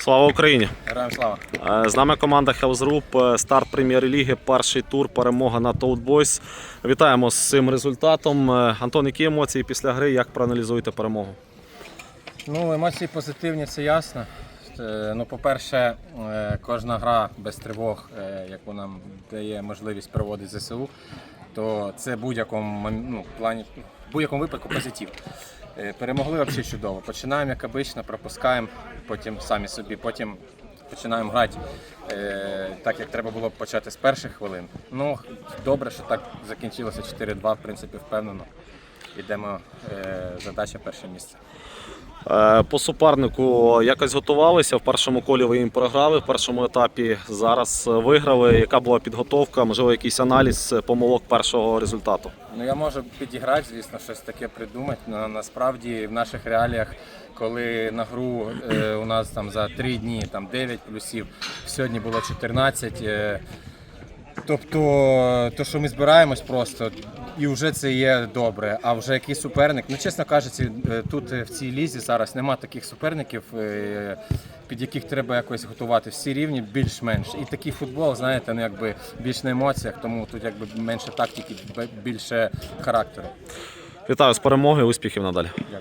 Слава Україні! Героям слава! Е, З нами команда Hells Group, е, старт прем'єр-ліги, перший тур, перемога над Old Boys. Вітаємо з цим результатом. Е, Антон, які емоції після гри? Як проаналізуєте перемогу? Ну, емоції позитивні, це ясно. Ну, по-перше, кожна гра без тривог, яку нам дає можливість проводити ЗСУ, то це в будь-якому ну, плані, в будь-якому випадку позитив. Е, Перемогли взагалі чудово. Починаємо як обично, пропускаємо, потім самі собі, потім починаємо грати е, так, як треба було почати з перших хвилин. Ну, добре, що так закінчилося 4-2, в принципі, впевнено. Йдемо е, задача перше місце. Е, По супернику якось готувалися. В першому колі ви їм програли, в першому етапі зараз виграли. Яка була підготовка? Можливо, якийсь аналіз помилок першого результату? Ну я можу підіграти, звісно, щось таке придумати. але насправді в наших реаліях, коли на гру е, у нас там за 3 дні там 9 плюсів, сьогодні було 14. Е, тобто, то, що ми збираємось просто, і вже це є добре. А вже який суперник, ну чесно кажучи, е, тут е, в цій лізі зараз нема таких суперників. е, Під яких треба якось готувати всі рівні більш-менш. І такий футбол, знаєте, ну якби більш на емоціях, тому тут якби менше тактики, більше характеру. Вітаю з перемогою, успіхів надалі. Дякую.